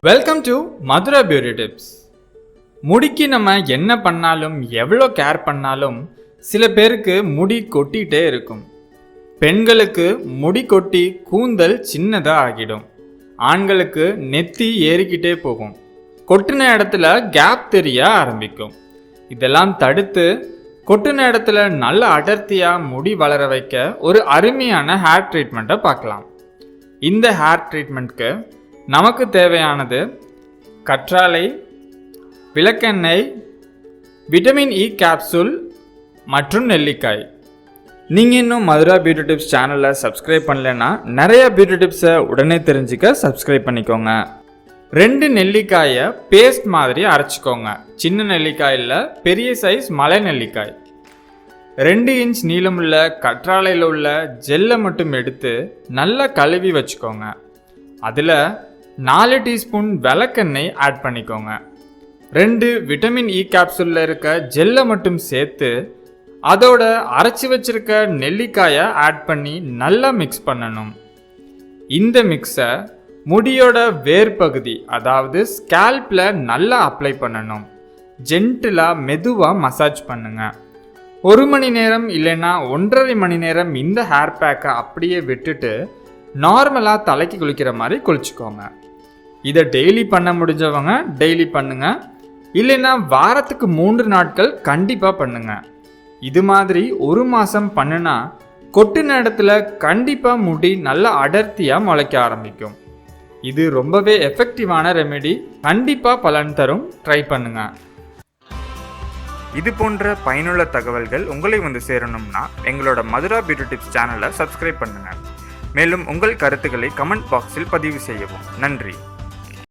Welcome to Madhura beauty tips முடிக்கு நம்ம என்ன பண்ணாலும் எவ்வளோ கேர் பண்ணாலும் சில பேருக்கு முடி கொட்டிகிட்டே இருக்கும். பெண்களுக்கு முடி கொட்டி கூந்தல் சின்னதாக ஆகிடும். ஆண்களுக்கு நெத்தி ஏறிக்கிட்டே போகும். கொட்டின இடத்துல கேப் தெரிய ஆரம்பிக்கும். இதெல்லாம் தடுத்து கொட்டின இடத்துல நல்ல அடர்த்தியாக முடி வளர வைக்க ஒரு அருமையான ஹேர் ட்ரீட்மெண்ட்டை பார்க்கலாம். இந்த ஹேர் ட்ரீட்மெண்ட்க்கு நமக்கு தேவையானது கற்றாழை விளக்கெண்ணெய் விட்டமின் இ கேப்சூல் மற்றும் நெல்லிக்காய். நீங்கள் இன்னும் மதுரா பியூட்டி டிப்ஸ் சேனலை சப்ஸ்கிரைப் பண்ணலைன்னா நிறைய பியூட்டி டிப்ஸை உடனே தெரிஞ்சுக்க சப்ஸ்கிரைப் பண்ணிக்கோங்க. ரெண்டு நெல்லிக்காயை பேஸ்ட் மாதிரி அரைச்சிக்கோங்க. சின்ன நெல்லிக்காயில் பெரிய சைஸ் மலை நெல்லிக்காய். ரெண்டு இன்ச் நீளமுள்ள கற்றாழையில் உள்ள ஜெல்லை மட்டும் எடுத்து நல்லா கழுவி வச்சுக்கோங்க. அதில் நாலு டீஸ்பூன் விளக்கெண்ணெய் ஆட் பண்ணிக்கோங்க. ரெண்டு விட்டமின் இ கேப்சூலில் இருக்க ஜெல்லை மட்டும் சேர்த்து அதோட அரைச்சி வச்சிருக்க நெல்லிக்காயை ஆட் பண்ணி நல்லா மிக்ஸ் பண்ணணும். இந்த மிக்ஸை முடியோட வேர் பகுதி அதாவது ஸ்கேல்பில் நல்லா அப்ளை பண்ணணும். ஜென்டிலாக மெதுவாக மசாஜ் பண்ணுங்க. ஒரு மணி நேரம் இல்லைன்னா ஒன்றரை மணி நேரம் இந்த ஹேர் பேக்கை அப்படியே விட்டுட்டு நார்மலாக தலைக்கு குளிக்கிற மாதிரி குளிச்சுக்கோங்க. இதை டெய்லி பண்ண முடிஞ்சவங்க டெய்லி பண்ணுங்க. இல்லைன்னா வாரத்துக்கு மூன்று நாட்கள் கண்டிப்பாக பண்ணுங்க. இது மாதிரி ஒரு மாதம் பண்ணுனா கொட்டின இடத்துல கண்டிப்பாக முடி நல்லா அடர்த்தியாக முளைக்க ஆரம்பிக்கும். இது ரொம்பவே எஃபெக்டிவான ரெமெடி கண்டிப்பாக பலன் தரும். ட்ரை பண்ணுங்க. இது போன்ற பயனுள்ள தகவல்கள் உங்களை வந்து சேரணும்னா எங்களோட மதுரா பியூட்டி டிப்ஸ் சேனலை சப்ஸ்கிரைப் பண்ணுங்க. மேலும் உங்கள் கருத்துக்களை கமெண்ட் பாக்ஸில் பதிவு செய்யவும். நன்றி.